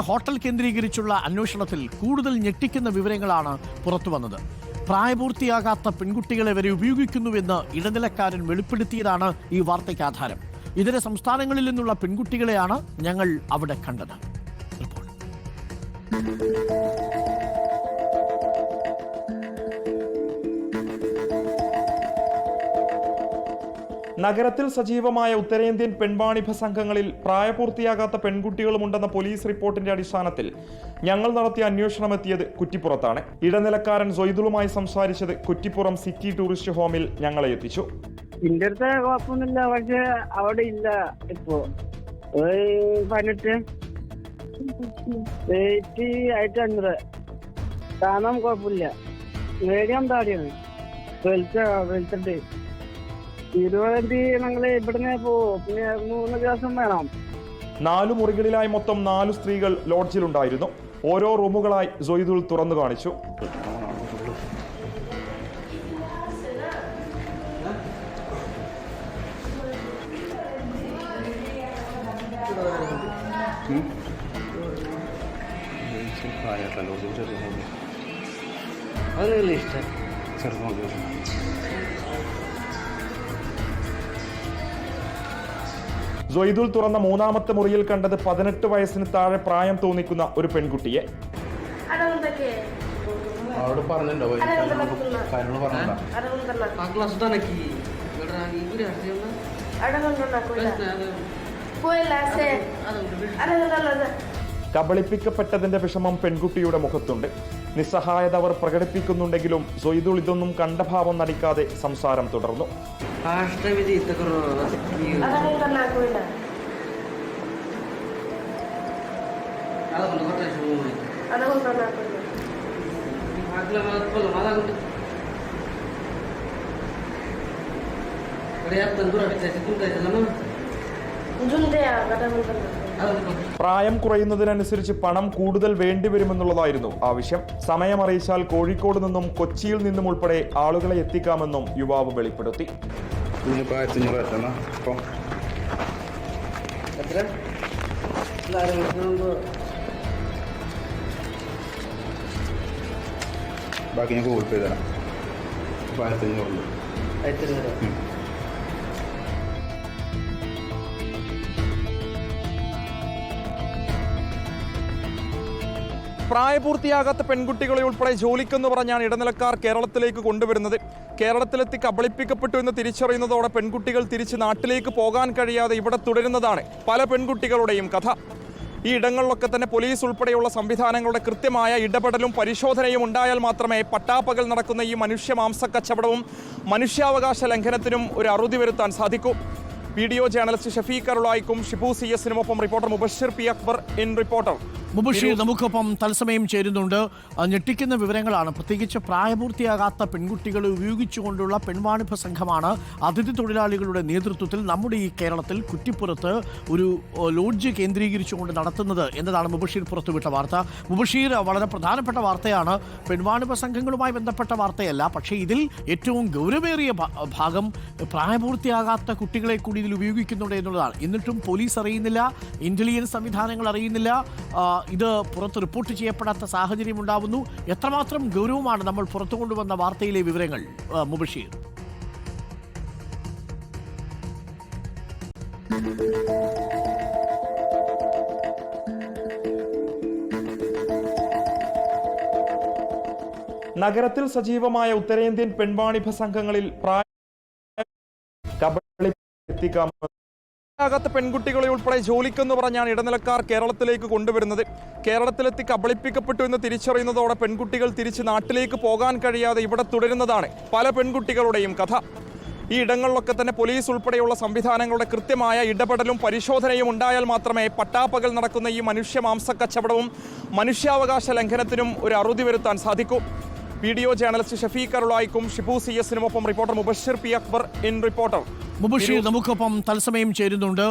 Hotel കേന്ദ്രീകരിച്ചുള്ള അന്വേഷണത്തിൽ കൂടുതൽ ഞെട്ടിക്കുന്ന വിവരങ്ങളാണ് പുറത്തു വന്നത്. പ്രായപൂർത്തിയാകാത്ത പെൺകുട്ടികളെ വരെ ഉപയോഗിക്കുന്നുവെന്ന് ഇടനിലക്കാരൻ വെളിപ്പെടുത്തിയതാണ് ഈ വാർത്തയ്ക്ക് ആധാരം. ഇതര സംസ്ഥാനങ്ങളിൽ നിന്നുള്ള പെൺകുട്ടികളെയാണ് ഞങ്ങൾ അവിടെ കണ്ടത്. നഗരത്തിൽ സജീവമായ ഉത്തരേന്ത്യൻ പെൺവാണിഭ സംഘങ്ങളിൽ പ്രായപൂർത്തിയാകാത്ത പെൺകുട്ടികളുമുണ്ടെന്ന പോലീസ് റിപ്പോർട്ടിന്റെ അടിസ്ഥാനത്തിൽ ഞങ്ങൾ നടത്തിയ അന്വേഷണം എത്തിയത് കുറ്റിപ്പുറത്താണ്. ഇടനിലക്കാരൻ സൊയ്തുളുമായി സംസാരിച്ചത് കുറ്റിപ്പുറം സിറ്റി ടൂറിസ്റ്റ് ഹോമിൽ ഞങ്ങളെ എത്തിച്ചു. പക്ഷെ അവിടെ ഇല്ല ഇപ്പോ. കാണാൻ കുഴപ്പമില്ല. മീഡിയം താടിയാണ്. വെളുത്ത വെളുത്തിട്ട് ഇരുപതാം തീയതി ഞങ്ങൾ ഇവിടുന്ന് പോവും പിന്നെ മൂന്ന് ദിവസം വേണം. നാലു മുറികളിലായി മൊത്തം നാലു സ്ത്രീകൾ ലോഡ്ജിലുണ്ടായിരുന്നു. ഓരോ റൂമുകളായി ജൊയ്തുൽ തുറന്നു കാണിച്ചു. അതൊന്നും ഇഷ്ടം സൊയ്തുൾ തുറന്ന മൂന്നാമത്തെ മുറിയിൽ കണ്ടത് പതിനെട്ട് വയസ്സിന് താഴെ പ്രായം തോന്നിക്കുന്ന ഒരു പെൺകുട്ടിയെ. അവരോട് പറഞ്ഞിട്ടുണ്ടോ? കാര്യങ്ങൾ കബളിപ്പിക്കപ്പെട്ടതിന്റെ വിഷമം പെൺകുട്ടിയുടെ മുഖത്തുണ്ട്. നിസ്സഹായത അവർ പ്രകടിപ്പിക്കുന്നുണ്ടെങ്കിലും സൊയ്തുൾ ഇതൊന്നും കണ്ട ഭാവം നടിക്കാതെ സംസാരം തുടർന്നു. അഷ്ടവിധി ഇത്തക്കറോ അടവുണ്ടല്ല കൊയില അതൊക്കെ കുറച്ച് ശുഭമായി അടവുണ്ടല്ല കൊയില ആക്കില്ല കൊല്ലം അതാകൊണ്ട് ഇവിടെ തന്തൂർ പ്രായം കുറയുന്നതിനനുസരിച്ച് പണം കൂടുതൽ വേണ്ടിവരുമെന്നുള്ളതായിരുന്നു ആവശ്യം. സമയമറിയിച്ചാൽ കോഴിക്കോട് നിന്നും കൊച്ചിയിൽ നിന്നും ഉൾപ്പെടെ ആളുകളെ എത്തിക്കാമെന്നും യുവാവ് വെളിപ്പെടുത്തി. ബാക്കി ഞാൻ ഗൂഗിൾ പേ തരാം. ഇപ്പോൾ ആയിരത്തി പ്രായപൂർത്തിയാകാത്ത പെൺകുട്ടികളെ ഉൾപ്പെടെ ജോലിക്കെന്ന് പറഞ്ഞാണ് ഇടനിലക്കാർ കേരളത്തിലേക്ക് കൊണ്ടുവരുന്നത്. കേരളത്തിലെത്തി കബളിപ്പിക്കപ്പെട്ടു എന്ന് തിരിച്ചറിയുന്നതോടെ പെൺകുട്ടികൾ തിരിച്ച് നാട്ടിലേക്ക് പോകാൻ കഴിയാതെ ഇവിടെ തുടരുന്നതാണ് പല പെൺകുട്ടികളുടെയും കഥ. ഈ ഇടങ്ങളിലൊക്കെ തന്നെ പോലീസ് ഉൾപ്പെടെയുള്ള സംവിധാനങ്ങളുടെ കൃത്യമായ ഇടപെടലും പരിശോധനയും ഉണ്ടായാൽ മാത്രമേ പട്ടാപ്പകൽ നടക്കുന്ന ഈ മനുഷ്യ മാംസ കച്ചവടവും മനുഷ്യാവകാശ ലംഘനത്തിനും ഒരു അറുതി വരുത്താൻ സാധിക്കൂ. വീഡിയോ ജേർണലിസ്റ്റ് ഷഫീഖ് അറുളായിക്കും Shibu C എസിനുമൊപ്പം reporter Mubashir P Akbar in reporter. Mubashir നമുക്കൊപ്പം തത്സമയം ചേരുന്നുണ്ട്. ഞെട്ടിക്കുന്ന വിവരങ്ങളാണ്. പ്രത്യേകിച്ച് പ്രായപൂർത്തിയാകാത്ത പെൺകുട്ടികളെ ഉപയോഗിച്ചുകൊണ്ടുള്ള പെൺവാണിഭ സംഘമാണ് അതിഥി തൊഴിലാളികളുടെ നേതൃത്വത്തിൽ നമ്മുടെ ഈ കേരളത്തിൽ കുറ്റിപ്പുറത്ത് ഒരു ലോഡ്ജ് കേന്ദ്രീകരിച്ചുകൊണ്ട് നടത്തുന്നത് എന്നതാണ് മുബഷീർ പുറത്തുവിട്ട വാർത്ത. മുബഷീർ വളരെ പ്രധാനപ്പെട്ട വാർത്തയാണ്. പെൺവാണിഭ സംഘങ്ങളുമായി ബന്ധപ്പെട്ട വാർത്തയല്ല പക്ഷേ ഇതിൽ ഏറ്റവും ഗൗരവേറിയ ഭാഗം പ്രായപൂർത്തിയാകാത്ത കുട്ടികളെ കൂടി ഇതിൽ ഉപയോഗിക്കുന്നുണ്ട് എന്നുള്ളതാണ്. എന്നിട്ടും പോലീസ് അറിയുന്നില്ല ഇന്റലിജൻസ് സംവിധാനങ്ങൾ അറിയുന്നില്ല ഇത് പുറത്ത് റിപ്പോർട്ട് ചെയ്യപ്പെടാത്ത സാഹചര്യം ഉണ്ടാവുന്നു. എത്രമാത്രം ഗൗരവമാണ് നമ്മൾ പുറത്തു കൊണ്ടുവന്ന വാർത്തയിലെ വിവരങ്ങൾ മുബഷീർ? നഗരത്തിൽ സജീവമായ ഉത്തരേന്ത്യൻ പെൺവാണിഭ സംഘങ്ങളിൽ പ്രായ കബളി എത്തിക്കാമെന്ന് ആകാത്ത പെൺകുട്ടികളെ ഉൾപ്പെടെ ജോലിക്കെന്ന് പറഞ്ഞാണ് ഇടനിലക്കാർ കേരളത്തിലേക്ക് കൊണ്ടുവരുന്നത്. കേരളത്തിലെത്തി കബളിപ്പിക്കപ്പെട്ടു എന്ന് തിരിച്ചറിയുന്നതോടെ പെൺകുട്ടികൾ തിരിച്ച് നാട്ടിലേക്ക് പോകാൻ കഴിയാതെ ഇവിടെ തുടരുന്നതാണ് പല പെൺകുട്ടികളുടെയും കഥ. ഈ ഇടങ്ങളിലൊക്കെ തന്നെ പോലീസ് ഉൾപ്പെടെയുള്ള സംവിധാനങ്ങളുടെ കൃത്യമായ ഇടപെടലും പരിശോധനയും ഉണ്ടായാൽ മാത്രമേ പട്ടാപ്പകൽ നടക്കുന്ന ഈ മനുഷ്യ മാംസ കച്ചവടവും മനുഷ്യാവകാശ ലംഘനത്തിനും ഒരു അറുതി വരുത്താൻ സാധിക്കൂ. വീഡിയോ ജേർണലിസ്റ്റ് ഷഫീഖ് അറുളായിക്കും Shibu C എസിനുമൊപ്പം reporter Mubashir P Akbar in reporter. Mubashir നമുക്കൊപ്പം തത്സമയം ചേരുന്നുണ്ട്.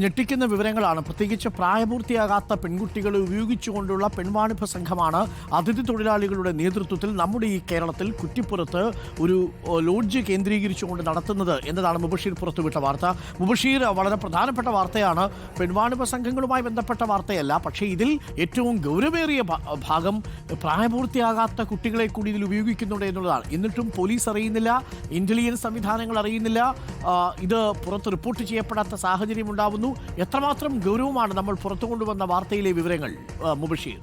ഞെട്ടിക്കുന്ന വിവരങ്ങളാണ്. പ്രത്യേകിച്ച് പ്രായപൂർത്തിയാകാത്ത പെൺകുട്ടികളെ ഉപയോഗിച്ചുകൊണ്ടുള്ള പെൺവാണിഭ സംഘമാണ് അതിഥി തൊഴിലാളികളുടെ നേതൃത്വത്തിൽ നമ്മുടെ ഈ കേരളത്തിൽ കുറ്റിപ്പുറത്ത് ഒരു ലോഡ്ജ് കേന്ദ്രീകരിച്ചുകൊണ്ട് നടത്തുന്നത് എന്നതാണ് മുബഷീർ പുറത്തുവിട്ട വാർത്ത. മുബഷീർ വളരെ പ്രധാനപ്പെട്ട വാർത്തയാണ്. പെൺവാണിഭ സംഘങ്ങളുമായി ബന്ധപ്പെട്ട വാർത്തയല്ല പക്ഷേ ഇതിൽ ഏറ്റവും ഗൗരവേറിയ ഭാഗം പ്രായപൂർത്തിയാകാത്ത കുട്ടികളെ കൂടി ഇതിൽ ഉപയോഗിക്കുന്നുണ്ട് എന്നുള്ളതാണ്. എന്നിട്ടും പോലീസ് അറിയുന്നില്ല ഇന്റലിജൻസ് സംവിധാനങ്ങൾ അറിയുന്നില്ല. ഇത് പുറത്ത് റിപ്പോർട്ട് ചെയ്യപ്പെടാത്ത സാഹചര്യം ഉണ്ടാവുന്നു. എത്രമാത്രം ഗൗരവമാണ് നമ്മൾ പുറത്തു കൊണ്ടുവന്ന വാർത്തയിലെ വിവരങ്ങൾ മുബഷീർ?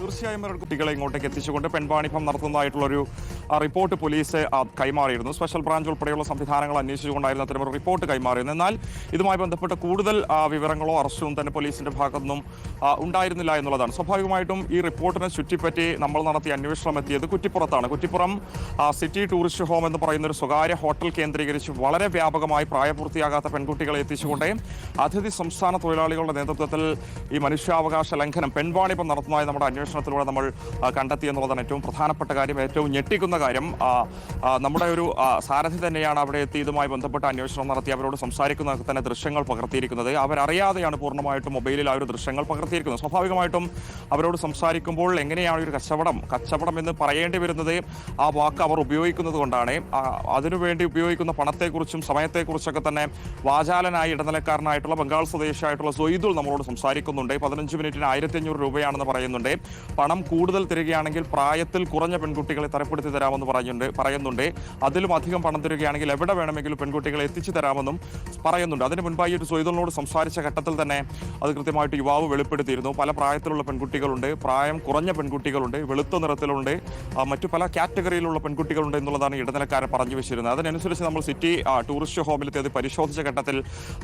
തീർച്ചയായും കുട്ടികളെ ഇങ്ങോട്ടേക്ക് എത്തിച്ചുകൊണ്ട് പെൺവാണിഭം നടത്തുന്നതായിട്ടുള്ളൊരു റിപ്പോർട്ട് പോലീസ് കൈമാറിയിരുന്നു. സ്പെഷ്യൽ ബ്രാഞ്ച് ഉൾപ്പെടെയുള്ള സംവിധാനങ്ങൾ അന്വേഷിച്ചുകൊണ്ടായിരുന്നു അത്തരമൊരു റിപ്പോർട്ട് കൈമാറിയിരുന്നു എന്നാൽ ഇതുമായി ബന്ധപ്പെട്ട കൂടുതൽ വിവരങ്ങളോ അറസ്റ്റോ തന്നെ പോലീസിന്റെ ഭാഗത്തുനിന്നും ആ, ഉണ്ടായിരുന്നില്ല എന്നുള്ളതാണ്. സ്വാഭാവികമായിട്ടും ഈ റിപ്പോർട്ടിനെ ചുറ്റിപ്പറ്റി നമ്മൾ നടത്തിയ അന്വേഷണം എത്തിയത് കുറ്റിപ്പുറത്താണ്. കുറ്റിപ്പുറം സിറ്റി ടൂറിസ്റ്റ് ഹോം എന്ന് പറയുന്ന ഒരു സ്വകാര്യ ഹോട്ടൽ കേന്ദ്രീകരിച്ച് വളരെ വ്യാപകമായി പ്രായപൂർത്തിയാകാത്ത പെൺകുട്ടികളെ എത്തിച്ചുകൊണ്ട് അതിഥി സംസ്ഥാന തൊഴിലാളികളുടെ നേതൃത്വത്തിൽ ഈ മനുഷ്യാവകാശ ലംഘനം പെൺവാണിപ്പം നടത്തുന്നതായി നമ്മുടെ അന്വേഷണത്തിലൂടെ നമ്മൾ കണ്ടെത്തി എന്നുള്ളതാണ് ഏറ്റവും പ്രധാനപ്പെട്ട കാര്യം. ഏറ്റവും ഞെട്ടിക്കുന്ന കാര്യം ആ, ആ, നമ്മുടെ ഒരു സാരഥി തന്നെയാണ് അവിടെ എത്തി ഇതുമായി ബന്ധപ്പെട്ട അന്വേഷണം നടത്തി അവരോട് സംസാരിക്കുന്ന തന്നെ ദൃശ്യങ്ങൾ പകർത്തിയിരിക്കുന്നത്. അവരറിയാതെയാണ് പൂർണമായിട്ടും മൊബൈലിൽ ആ ഒരു ദൃശ്യങ്ങൾ പകർത്തിയിരിക്കുന്നത്. സ്വാഭാവികമായിട്ടും അവരോട് സംസാരിക്കുമ്പോൾ എങ്ങനെയാണ് ഒരു കച്ചവടം കച്ചവടം എന്ന് പറയേണ്ടി വരുന്നത് ആ വാക്ക് അവർ ഉപയോഗിക്കുന്നത് കൊണ്ടാണ്. അതിനുവേണ്ടി ഉപയോഗിക്കുന്ന പണത്തെക്കുറിച്ചും സമയത്തെക്കുറിച്ചൊക്കെ തന്നെ വാചാലനായ ഇടനിലക്കാരനായിട്ടുള്ള ബംഗാൾ സ്വദേശിയായിട്ടുള്ള സൊയ്ദുൾ നമ്മളോട് സംസാരിക്കുന്നുണ്ട്. പതിനഞ്ച് മിനിറ്റിന് ആയിരത്തി അഞ്ഞൂറ് രൂപയാണെന്ന് പറയുന്നുണ്ട്. പണം കൂടുതൽ തരികയാണെങ്കിൽ പ്രായത്തിൽ കുറഞ്ഞ പെൺകുട്ടികളെ തരപ്പെടുത്തി തരാമെന്ന് പറയുന്നുണ്ട് പറയുന്നുണ്ട്. അതിലും അധികം പണം തരികയാണെങ്കിൽ എവിടെ വേണമെങ്കിലും പെൺകുട്ടികളെ എത്തിച്ചു തരാമെന്നും പറയുന്നുണ്ട്. അതിന് മുൻപായി ഒരു സൊയ്തലിനോട് സംസാരിച്ച ഘട്ടത്തിൽ തന്നെ അത് കൃത്യമായിട്ട് യുവാവ് വെളിപ്പെടുത്തിയിരുന്നു. പല പ്രായത്തിലുള്ള പെൺകുട്ടികളുണ്ട് പ്രായം കുറഞ്ഞ പെൺകുട്ടികളുണ്ട് വെളുത്ത നിറത്തിലുണ്ട് മറ്റു പല കാറ്റഗറിയിലുള്ള പെൺകുട്ടികളുണ്ട് എന്നുള്ളതാണ് ഇടനിലക്കാരെ പറഞ്ഞു വെച്ചിരുന്നത്. അതിനനുസരിച്ച് നമ്മൾ സിറ്റി ടൂറിസ്റ്റ് ഹോമിലെത്തി അത് പരിശോധിച്ച ഘട്ടത്തിൽ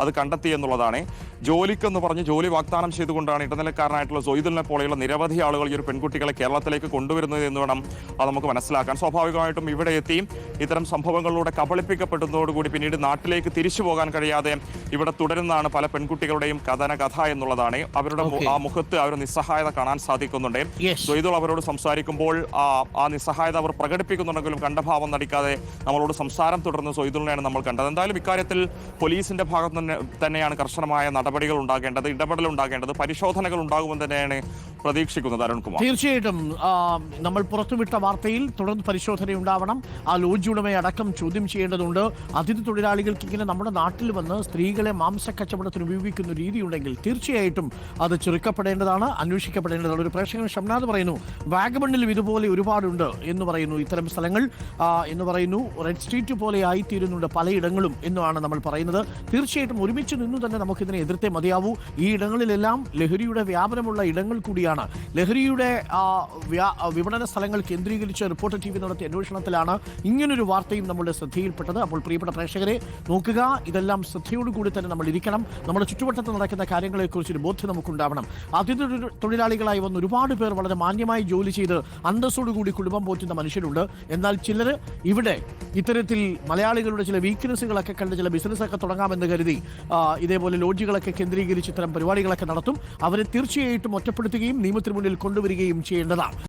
അത് കണ്ടെത്തി എന്നുള്ളതാണ്. ജോലിക്കെന്ന് പറഞ്ഞ് ജോലി വാഗ്ദാനം ചെയ്തുകൊണ്ടാണ് ഇടനിലക്കാരനായിട്ടുള്ള സൊയ്തലിനെ പോലെയുള്ള നിരവധി ആളുകൾ ഈ ഒരു പെൺകുട്ടികളെ കേരളത്തിലേക്ക് കൊണ്ടുവരുന്നത് എന്ന് വേണം അത് നമുക്ക് മനസ്സിലാക്കാൻ. സ്വാഭാവികമായിട്ടും ഇവിടെ എത്തി. ഇത്തരം സംഭവങ്ങളിലൂടെ കബളിപ്പിക്കപ്പെടുന്നതോടുകൂടി പിന്നീട് നാട്ടിലേക്ക് തിരിച്ചു പോകാൻ കഴിയാതെ ഇവിടെ തുടരുന്നതാണ് പല പെൺകുട്ടികളുടെയും കഥന കഥ എന്നുള്ളതാണ്. അവരുടെ ആ മുഖത്ത് അവർ നിസ്സഹായത കാണാൻ സാധിക്കുന്നുണ്ട്. ദ്വൈതൾ അവരോട് സംസാരിക്കുമ്പോൾ ആ ആ നിസ്സഹായത അവർ പ്രകടിപ്പിക്കുന്നുണ്ടെങ്കിലും കണ്ടഭാവം നടിക്കാതെ നമ്മളോട് സംസാരം തുടർന്ന് സൊയ്തുളിനെയാണ് നമ്മൾ കണ്ടത്. എന്തായാലും ഇക്കാര്യത്തിൽ പോലീസിന്റെ ഭാഗത്ത് തന്നെയാണ് കർശനമായ നടപടികൾ ഉണ്ടാകേണ്ടത് ഇടപെടൽ ഉണ്ടാകേണ്ടത് പരിശോധനകൾ ഉണ്ടാകുമെന്ന് തന്നെയാണ് പ്രതീക്ഷിക്കുന്നത് അരുൺകുമാർ. തീർച്ചയായിട്ടും നമ്മൾ പുറത്തുവിട്ട വാർത്തയിൽ തുടർന്ന് പരിശോധന ഉണ്ടാവണം ആ ലോഡ്ജ് ഉടമയെ അടക്കം ചോദ്യം ചെയ്യേണ്ടതുണ്ട്. അതിഥി തൊഴിലാളികൾക്ക് ഇങ്ങനെ നമ്മുടെ നാട്ടിൽ വന്ന് സ്ത്രീകളെ മാംസ കച്ചവടത്തിന് ഉപയോഗിക്കുന്ന രീതിയുണ്ടെങ്കിൽ തീർച്ചയായിട്ടും അത് ചെറുക്കപ്പെടേണ്ടതാണ് അന്വേഷിക്കപ്പെടേണ്ടതാണ്. ഒരു പ്രേക്ഷകൻ ഷംനാഥ് പറയുന്നു വാഗമണ്ണിലും ഇതുപോലെ ഒരുപാടുണ്ട് എന്ന് പറയുന്നു ഇത്തരം സ്ഥലങ്ങൾ. എന്ന് പറയുന്നു റെഡ് സ്ട്രീറ്റ് പോലെ ആയിത്തീരുന്നുണ്ട് പലയിടങ്ങളും എന്നുമാണ് നമ്മൾ പറയുന്നത്. തീർച്ചയായിട്ടും ഒരുമിച്ച് നിന്നു തന്നെ നമുക്കിതിനെ എതിർത്തേ മതിയാവൂ. ഈ ഇടങ്ങളിലെല്ലാം ലഹരിയുടെ വ്യാപനമുള്ള ഇടങ്ങൾ കൂടിയാണ്. ലഹരിയുടെ ആ, വ്യാ- വിപണന സ്ഥലങ്ങൾ കേന്ദ്രീകരിച്ച് റിപ്പോർട്ടർ ടി വി നടത്തിയ അന്വേഷണത്തിലാണ് ഇങ്ങനൊരു വാർത്തയും നമ്മുടെ ശ്രദ്ധയിൽപ്പെട്ടത്. അപ്പോൾ പ്രിയപ്പെട്ട പ്രേക്ഷകരെ നോക്കുക ഇതെല്ലാം ശ്രദ്ധയോടുകൂടി തന്നെ നമ്മൾ ഇരിക്കണം. നമ്മുടെ ചുറ്റുവട്ടത്ത് നടക്കുന്ന കാര്യങ്ങളെക്കുറിച്ച് ഒരു ബോധ്യം നമുക്കുണ്ടാവണം. അതിഥി തൊഴിലാളികളായി വന്ന ഒരുപാട് പേർ വളരെ മാന്യമായി ജോലി ചെയ്ത് അന്തസ്സോടുകൂടി കുടുംബം പോറ്റുന്ന മനുഷ്യരുണ്ട്. എന്നാൽ ചിലർ ഇവിടെ ഇത്തരത്തിൽ മലയാളികളുടെ ചില വീക്ക്നെസ്സുകളൊക്കെ കണ്ട് ചില ബിസിനസ്സൊക്കെ തുടങ്ങാമെന്ന് കരുതി ഇതേപോലെ ലോഡ്ജുകളൊക്കെ കേന്ദ്രീകരിച്ച് ഇത്തരം പരിപാടികളൊക്കെ നടത്തും. അവരെ തീർച്ചയായിട്ടും ഒറ്റപ്പെടുത്തുകയും നിയമത്തിന് മുന്നിൽ കൊണ്ടുവരികയും ചെയ്യേണ്ടതാണ്